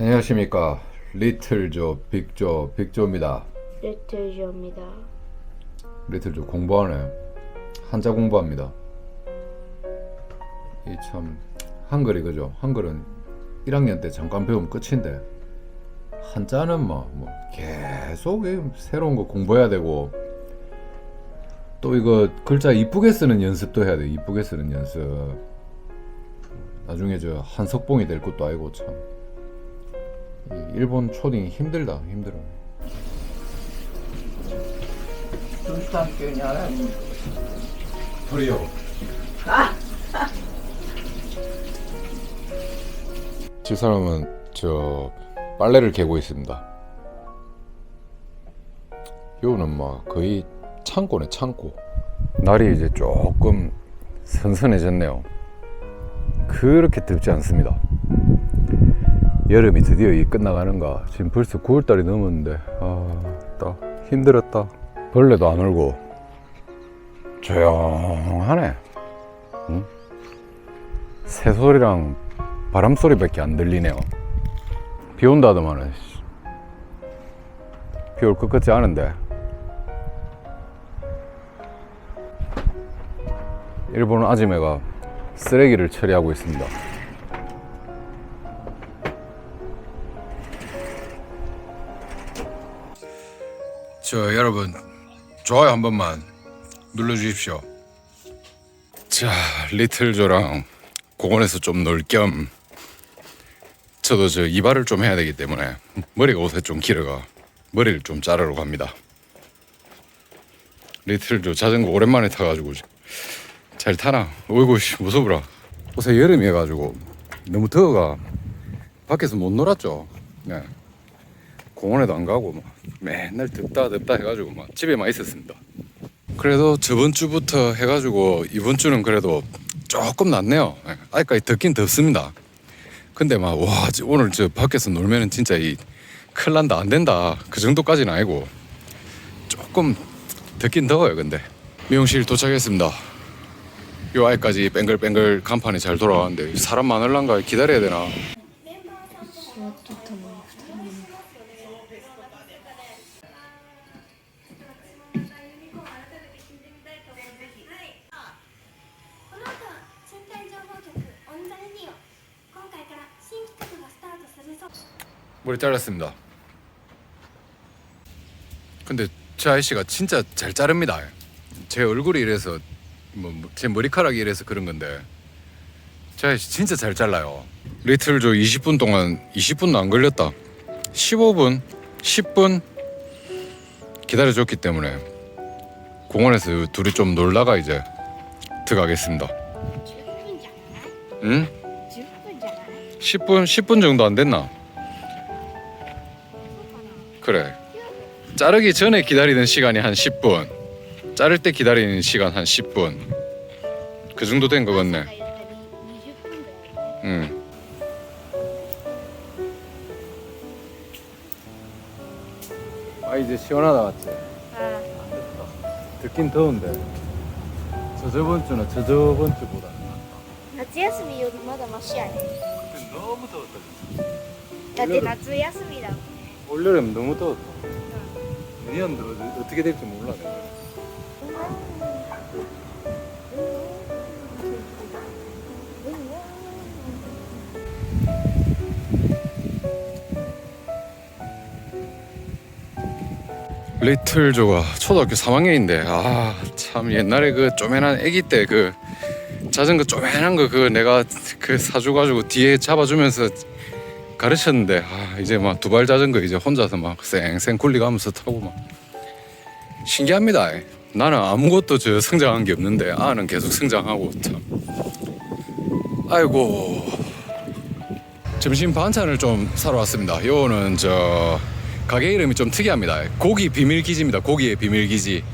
안녕하십니까. 리틀조 빅조 빅조입니다. 리틀조입니다. 리틀조 공부하네. 한자 공부합니다. 이 참 한글이 그죠? 한글은 1학년 때 잠깐 배우면 끝인데 한자는 뭐, 뭐 계속 이 새로운 거 공부해야 되고 또 이거 글자 이쁘게 쓰는 연습도 해야 돼. 이쁘게 쓰는 연습. 나중에 저 한석봉이 될 것도 아니고 참. 이 일본 초딩이 힘들다 힘들어. 중산교냐? 지 집사람은 아! 저 빨래를 개고 있습니다. 요는 막 뭐 거의 창고네 창고. 날이 이제 조금 선선해졌네요. 그렇게 덥지 않습니다. 여름이 드디어 이 끝나가는가 지금 벌써 9월달이 넘었는데. 아따 힘들었다. 벌레도 안 울고. 조용하네. 응? 새소리랑 바람소리밖에 안 들리네요. 비 온다더만은 비올 것 같지 않은데. 일본 아지매가 쓰레기를 처리하고 있습니다 저 여러분 좋아요 한 번만 눌러주십시오. 자, 리틀 조랑 공원에서 좀 놀 겸 저도 저 이발을 좀 해야 되기 때문에 머리가 옷에 좀 길어가 머리를 좀 자르러 갑니다. 리틀 조 자전거 오랜만에 타가지고 잘 타나? 어이구 씨, 무서워라. 옷에 여름이 해가지고 너무 더워가 밖에서 못 놀았죠. 네. 공원에도 안 가고 막 맨날 덥다 덥다 해가지고 막 집에만 있었습니다. 그래도 저번 주부터 해가지고 이번 주는 그래도 조금 낫네요. 예, 아직까지 덥긴 덥습니다. 근데 막 와 오늘 저 밖에서 놀면은 진짜 이 큰일 난다 안 된다 그 정도까지는 아니고 조금 덥긴 더워요. 근데 미용실 도착했습니다. 요 아이까지 뱅글뱅글 간판이 잘 돌아가는데 사람 많을란가 기다려야 되나? 머리 잘랐습니다. 근데 제 아이씨가 진짜 잘 자릅니다. 제 얼굴이 이래서 뭐, 뭐제 머리카락이 이래서 그런 건데 제 아이씨 진짜 잘 잘라요. 리틀 조 20분 동안 20분도 안 걸렸다. 15분, 10분 기다려줬기 때문에 공원에서 둘이 좀 놀다가 이제 들어가겠습니다. 응? 10分じゃない 10분, 10분 정도 안 됐나? 그래. 자르기 전에 기다리는 시간이 한 10분. 자를 때 기다리는 시간 한 10분. 그 정도 된 거 같네. が言ったり20分ぐらい 응. 아 이제 시원하다 맞지? 듣긴 더운데. 저 저번 주는 저 저번 주보다. 夏休みよりまだマシやね 너무 더웠다 진짜. 나한테 나중에 했습니다. 올여름 너무 더웠다. 내년 들어 어, 어떻게 될지 몰라. 내가. 리틀 조가 초등학교 3학년인데 아 참 옛날에 그 쪼매난 아기 때 그 자전거 그 쪼매난 거 그 내가 그 사줘가지고 뒤에 잡아주면서 가르쳤는데 아 이제 막 두발 자전거 이제 혼자서 막 쌩쌩 굴리가면서 타고 막 신기합니다. 나는 아무것도 저 성장한 게 없는데 아는 계속 성장하고 참 아이고 점심 반찬을 좀 사러 왔습니다. 요거는 저 가게 이름이 좀 특이합니다. 고기 비밀 기지입니다. 고기의 비밀 기지.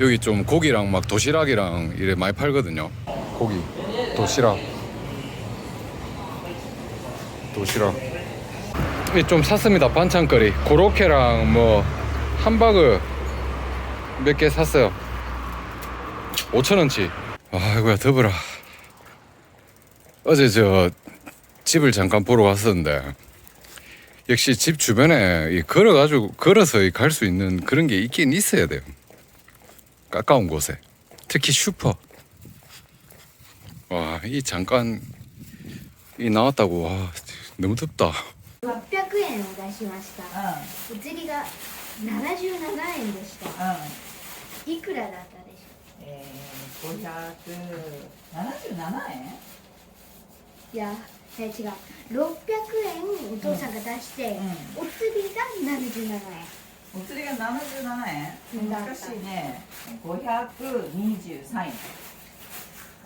여기 좀 고기랑 막 도시락이랑 이래 많이 팔거든요. 고기, 도시락, 도시락. 이좀 샀습니다. 반찬거리. 고로케랑 뭐 함바그 몇개 샀어요. 5천 원치. 아이고야 더불어. 어제 저 집을 잠깐 보러 갔었는데 역시 집 주변에 이 걸어가지고 걸어서 갈 수 있는 그런 게 있긴 있어야 돼요. 가까운 곳에 특히 슈퍼. 와 이 잠깐 이 나왔다고 와 でも取った。八百円を出しました、うん、移りが七十七円でした、うん、いくらだったでしょう？ええー、七十七円？いや違う。六百円お父さんが出して、お釣りが七十七円。お釣りが七十七円？難しいね。五百二十三円。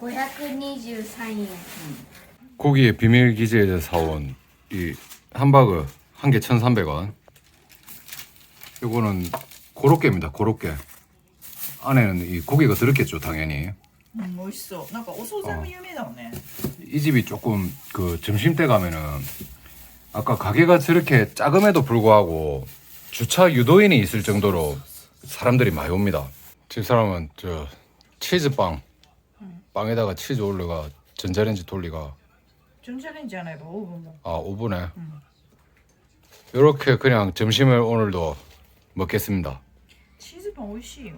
五百二十三円、うん。 고기에 비밀 기지에서 사온 이 함버거 한 개 1,300원. 이거는 고로케입니다. 고로케. 안에는 이 고기가 들었겠죠, 당연히. 음, 멋있어. 뭔가 오소잠이 유명하네. 이 집이 조금 그 점심 때 가면은 아까 가게가 저렇게 작음에도 불구하고 주차 유도인이 있을 정도로 사람들이 많이 옵니다. 집 사람은 저 치즈빵 빵에다가 치즈 올려가 전자레인지 돌리가 전자레ンジじゃないかオーブンも 아 오븐에 음. 이렇게 그냥 점심을 오늘도 먹겠습니다. チーズパン美味しいよ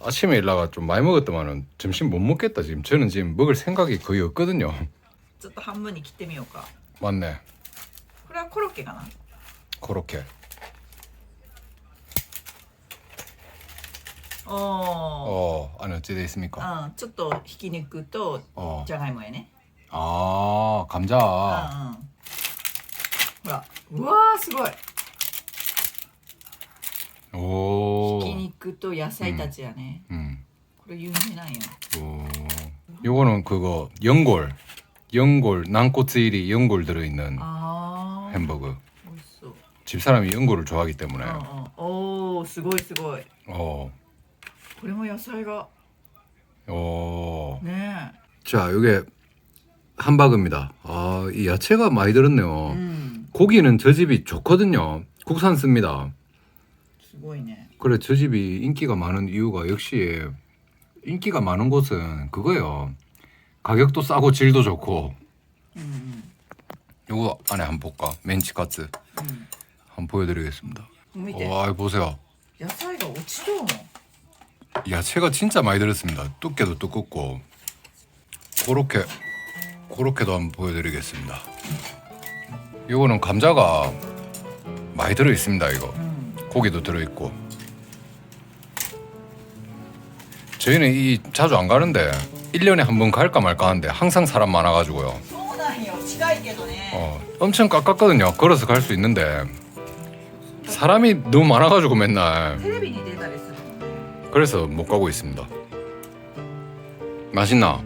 아침에 일나가 좀 많이 먹었더만은 점심 못 먹겠다 지금 저는 지금 먹을 생각이 거의 없거든요. ちょっと半分に切ってみようか 맞네 これはコロッケかな 그렇게 おお 어 안에 어찌 돼 있습니까? うんちょっとひき肉と 어. じゃがいもやね 아 감자 うんうんほらうわーすごい 오 ひき肉と野菜たちやね、 음. これ有名なんよ 오. 요거는 그거 연골 연골 난꼬치일이 연골 들어있는 あー 햄버거 美味しそう 집사람이 연골을 좋아하기 때문에 うんうんおおすごいすごい 어. これも野菜が 어. ね 자 요게 한박입니다. 아, 이 야채가 많이 들었네요. 음, 고기는 저 집이 좋거든요. 국산 씁니다. 기고이네. 그래, 저 집이 인기가 많은 이유가 역시 인기가 많은 곳은 그거예요. 가격도 싸고 질도 좋고. 음, 요거 안에 한번 볼까? 멘치카츠 음. 한번 보여드리겠습니다. 음, 와, 이 보세요. 야사이가 어찌죠? 야채가 진짜 많이 들었습니다. 두께도 두껍고 그렇게 그렇게도 한번 보여드리겠습니다. 이거는 감자가 많이 들어 있습니다. 이거 고기도 들어 있고. 저희는 이 자주 안 가는데 1년에 한 번 갈까 말까 하는데 항상 사람 많아가지고요. 어, 엄청 깎았거든요. 걸어서 갈 수 있는데 사람이 너무 많아가지고 맨날 그래서 못 가고 있습니다. 맛있나?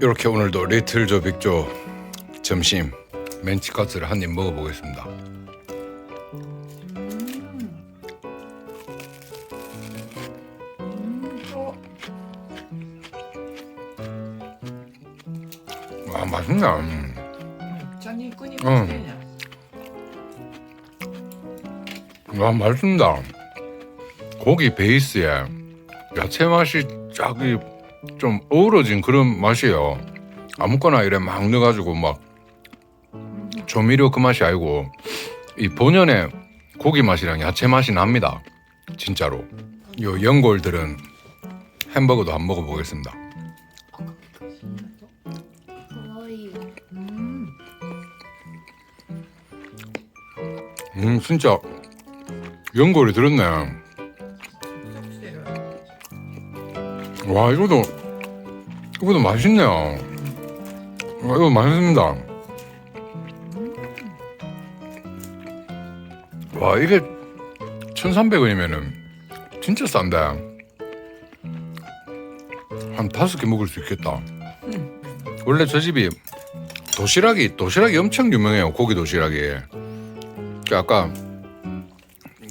이렇게 오늘도 리틀 조 빅조 점심 멘치카츠를 한 입 먹어보겠습니다. 와 맛있나? 음. 전이 끈이 응. 음. 와 아, 맛있다. 고기 베이스에 야채 맛이 쫙이 좀 어우러진 그런 맛이에요. 아무거나 이래 막 넣어가지고 막 조미료 그 맛이 아니고 이 본연의 고기 맛이랑 야채 맛이 납니다. 진짜로. 요 연골들은 햄버거도 안 먹어보겠습니다. 음. 음 진짜 연골이 들었네. 와 이것도 이것도 맛있네요. 와, 이거 맛있습니다. 와 이게 1,300원이면은 진짜 싼데 한 다섯 개 먹을 수 있겠다. 원래 저 집이 도시락이 도시락이 엄청 유명해요. 고기 도시락이. 그 아까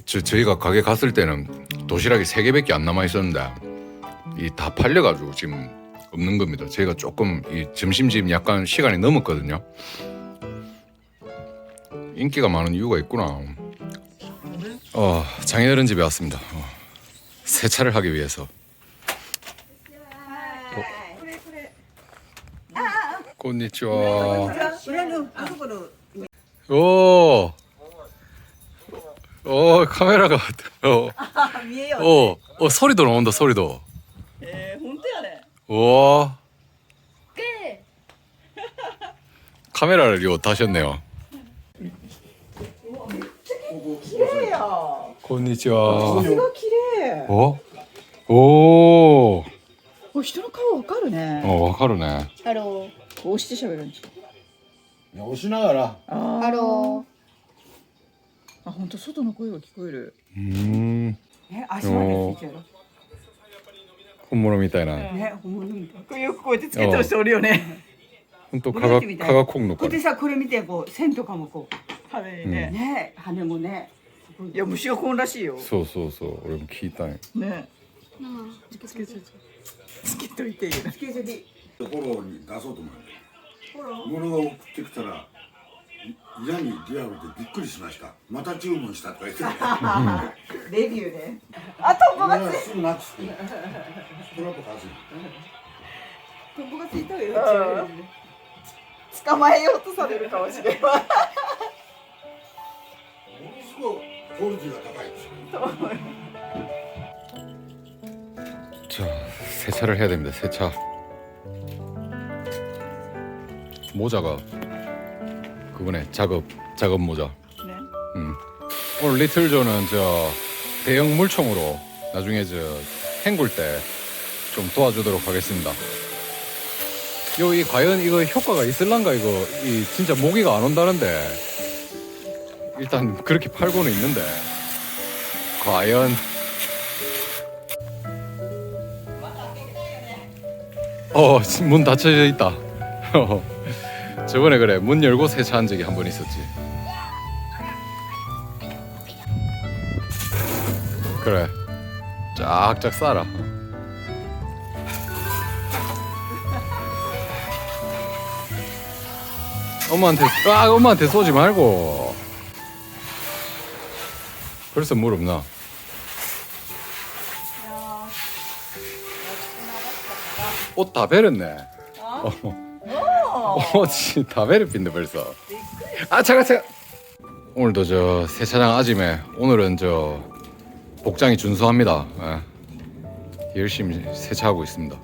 저, 저희가 가게 갔을 때는 도시락이 세 개밖에 안 남아 있었는데 이 다 팔려가지고 지금 없는 겁니다. 제가 조금 이 점심집 약간 시간이 넘었거든요. 인기가 많은 이유가 있구나. 어, 장인어른 집에 왔습니다. 어, 세차를 하기 위해서. 어? 곤니치와. 오. 오, 카메라가 어. 어, 어 소리도 나온다. 소리도. やね 와 で 카메라를 요 다셨네요 綺麗やさ 곤니치와 すが綺麗 어? 오, お人の顔わかるね、 어, 와카르네. ハロこうして喋るんじ押しながらゃあーーハロあ本当外の声が聞こえる 음, え足までついてる 本物みたいな、ね、本物みたい。こういうこうやってつけてる人おるよね。本当かがかがこんのこれでさこれ見てこう線とかもこう羽ね,、うん、ね羽もね。いや虫がこんらしいよ。そうそうそう。俺も聞いたんね。うんつけといて。つけといて。フォローに出そうと思うフォロー物が送ってきたらい嫌にリアルでびっくりしましたまた注文したとか言ってレビューねあトンボが俺はすぐなくしてトラップかずトンボがついたよ捕まえようとされるかもしれないものすごいクオリティが高いですよ 자, 세차를 해야 됩니다. 세차. 모자가 그거네. 작업 작업 모자. ね 음. 오늘 리틀 조는 저 대형 물총으로 나중에 저 헹굴 때 좀 도와주도록 하겠습니다. 요 이 과연 이거 효과가 있을란가 이거 이 진짜 모기가 안 온다는데 일단 그렇게 팔고는 있는데 과연 어문 닫혀져 있다. 저번에 그래 문 열고 세차한 적이 한 번 있었지. 그래. 쫙쫙 싸라. 엄마한테 아 엄마한테 쏘지 말고. 벌써 물 없나? 옷 다 베렸네. 어, 옷이 다 베렸빈데 벌써 아 잠깐 잠깐 오늘도 저 세차장 아침에 오늘은 저 복장이 준수합니다. 예. 열심히 세차하고 있습니다.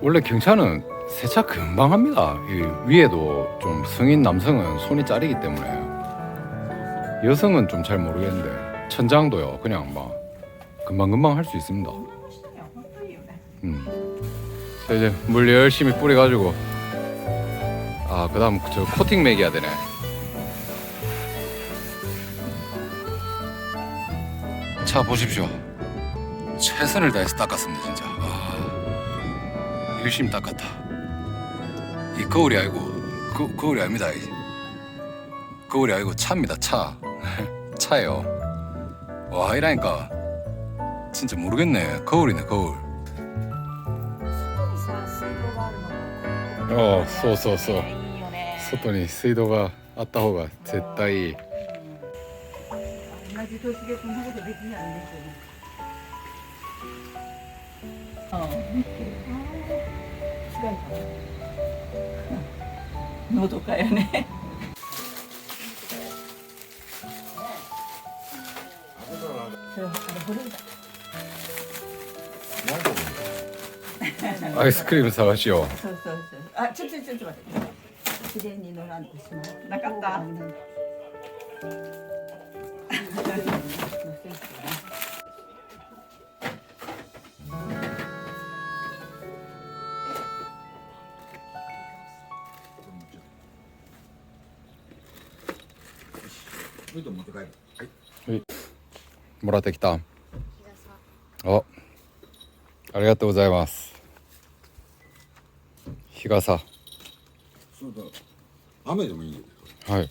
원래 경차는 세차 금방 합니다. 이 위에도 좀 성인 남성은 손이 짜리기 때문에 여성은 좀 잘 모르겠는데 천장도요 그냥 막 금방 금방 할 수 있습니다. 음. 자 이제 물 열심히 뿌려가지고 아 그다음 저 코팅 매겨야 되네. 차 보십시오. 최선을 다해서 닦았습니다, 진짜. 와, 열심히 닦았다. 이 거울이 아니고 거, 거울이 아닙니다. 이. 거울이 아니고 차입니다, 차. 차예요. 와, 이라니까 진짜 모르겠네. 거울이네, 거울. ああそうそうそう、外に水道があった方が絶対いい。同じ年でこんなことできないんですよね。ああのどかよね。それあれ アイスクリーム探しよそうそうそう。あ、ちょちょちょちょ待って。綺麗に乗らんとしまう。なかった？それ。はい。もらってきたあありがとうございますそれと雨でもいいよ 하이.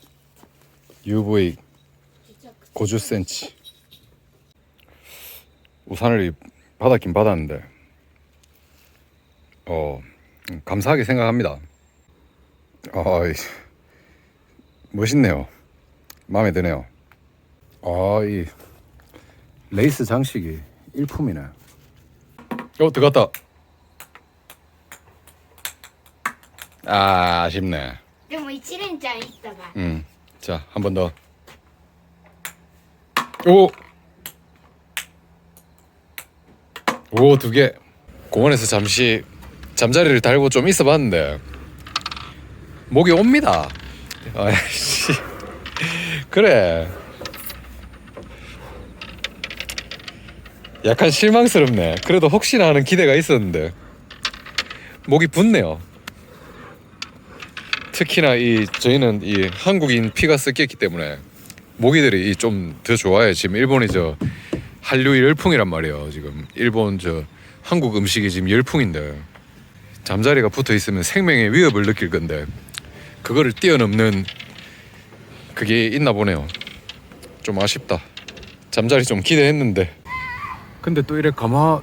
UV 50cm. 우산을 이- 받았긴 받았는데 어 음, 감사하게 생각합니다. 아 이- 멋있네요. 마음에 드네요. 아이 레이스 장식이 일품이네. 어 들어갔다. 아, 아쉽네. 그럼 우리 7인자 있어봐. 음. 자, 한 번 더. 오! 오, 두 개. 공원에서 잠시 잠자리를 달고 좀 있어 봤는데 목이 옵니다. 아씨 그래. 약간 실망스럽네. 그래도 혹시나 하는 기대가 있었는데 목이 붓네요. 특히나 이 저희는 이 한국인 피가 섞였기 때문에 모기들이 좀 더 좋아해. 지금 일본이 저 한류 열풍이란 말이에요. 지금 일본 저 한국 음식이 지금 열풍인데 잠자리가 붙어 있으면 생명의 위협을 느낄 건데 그거를 뛰어넘는 그게 있나 보네요. 좀 아쉽다. 잠자리 좀 기대했는데. 근데 또 이래 가마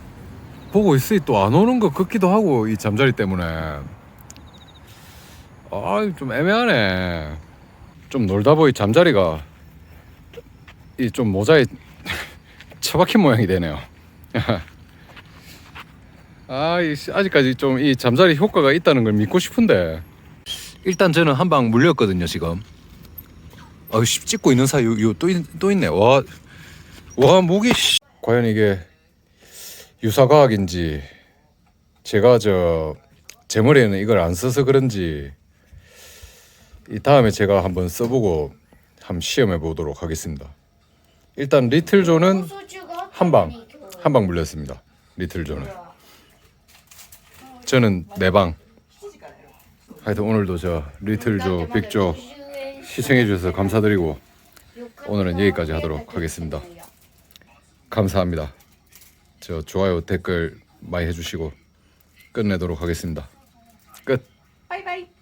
보고 있으니 또 안 오는 것 같기도 하고 이 잠자리 때문에. 아, 좀 애매하네. 좀 놀다 보니 잠자리가 이 좀 모자에 처박힌 모양이 되네요. 아, 이 아직까지 좀 이 잠자리 효과가 있다는 걸 믿고 싶은데 일단 저는 한 방 물렸거든요 지금. 아, 씨, 찍고 있는 사이 요또 또 있네. 와, 와 목이 씨. 과연 이게 유사과학인지 제가 저 제 머리에는 이걸 안 써서 그런지 이 다음에 제가 한번 써보고 한번 시험해 보도록 하겠습니다. 일단 리틀 존은 한 방 한 방 물렸습니다. 리틀 존은 저는 네 방. 하여튼 오늘도 저 리틀 조 빅조 시청해 주셔서 감사드리고 오늘은 여기까지 하도록 하겠습니다. 감사합니다. 저 좋아요 댓글 많이 해주시고 끝내도록 하겠습니다. 끝. 바이바이.